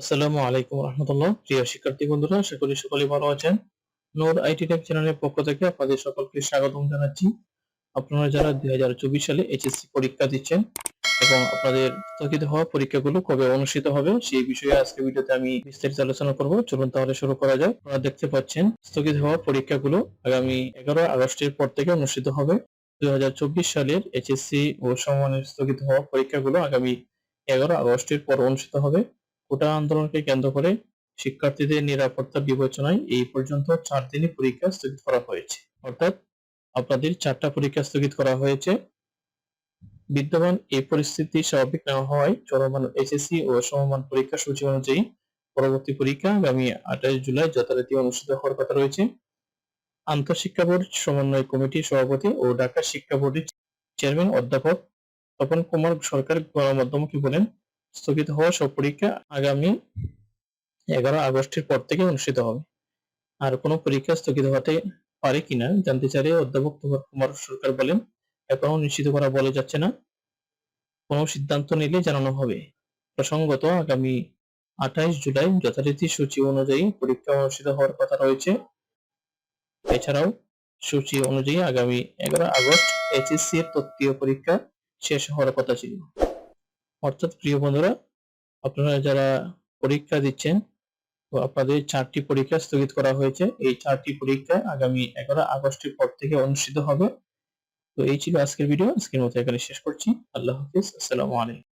আসসালামু আলাইকুম রহমতুল্লাহ। প্রিয় শিক্ষার্থী বন্ধুরা, আশা করি সকলে ভালো আছেন। নোর আইটি টেক চ্যানেলের পক্ষ থেকে আপনাদের সকলকে স্বাগতম জানাচ্ছি। আপনারা যারা দুই হাজার চব্বিশ সালে এইচএসসি পরীক্ষা দিচ্ছেন এবং আপনাদের স্থগিত হওয়া পরীক্ষাগুলো কবে অনুষ্ঠিত হবে, সেই বিষয়ে আজকে ভিডিওতে আমি বিস্তারিত আলোচনা করব। চলুন তাহলে শুরু করা যাক। আপনারা দেখতে পাচ্ছেন, স্থগিত হওয়া পরীক্ষাগুলো আগামী এগারো আগস্টের পর থেকে অনুষ্ঠিত হবে। দুই হাজার চব্বিশ সালের এইচএসসি ও সমমানের স্থগিত হওয়া পরীক্ষাগুলো আগামী এগারো আগস্টের পর অনুষ্ঠিত হবে। কোটা আন্দোলনকে কেন্দ্র করে শিক্ষার্থীদের নিরাপত্তা বিবেচনায় এই পর্যন্ত চার দিনই পরীক্ষা স্থগিত করা হয়েছে। অর্থাৎ আপনাদের চারটা পরীক্ষা স্থগিত করা হয়েছে। বিদ্যমান এই পরিস্থিতি স্বাভাবিক না হওয়ায় চলমান এসএসসি ও সমমান পরীক্ষা সূচি অনুযায়ী পরবর্তী পরীক্ষা আগামী আঠাশ জুলাই যথারীতি অনুষ্ঠিত হওয়ার কথা রয়েছে। আন্তঃশিক্ষা বোর্ড, সমন্বয় কমিটির সভাপতি ও ঢাকা শিক্ষা বোর্ডের চেয়ারম্যান অধ্যাপক তপন কুমার সরকার গণমাধ্যমকে বলেন স্থগিত হওয়া সব পরীক্ষা আগামী এগারো আগস্টের পর থেকে অনুষ্ঠিত হবে। আর কোনো পরীক্ষা স্থগিত হতে পারে কিনা জানতে চাইলে অধ্যাপক কুমার সরকার বলেন, এখনও নিশ্চিত করা বলা যাচ্ছে না। কোনো সিদ্ধান্ত নিলে জানানো হবে। প্রসঙ্গত, আগামী আঠাইশ জুলাই যথারীতি সূচি অনুযায়ী পরীক্ষা অনুষ্ঠিত হওয়ার কথা রয়েছে। এছাড়াও, সূচি অনুযায়ী আগামী এগারো আগস্ট এইচএসসি এর তত্ত্বীয় পরীক্ষা শেষ হওয়ার কথা ছিল। অর্থাৎ প্রিয় বন্ধুরা, আপনারা যারা পরীক্ষা দিচ্ছেন, তো আপনাদের চারটি পরীক্ষা স্থগিত করা হয়েছে। এই চারটি পরীক্ষা আগামী এগারো আগস্টের পর থেকে অনুষ্ঠিত হবে। তো এই ছিল আজকের ভিডিও। আজকের মতো এখানে শেষ করছি। আল্লাহ হাফিজ। আসসালামু আলাইকুম।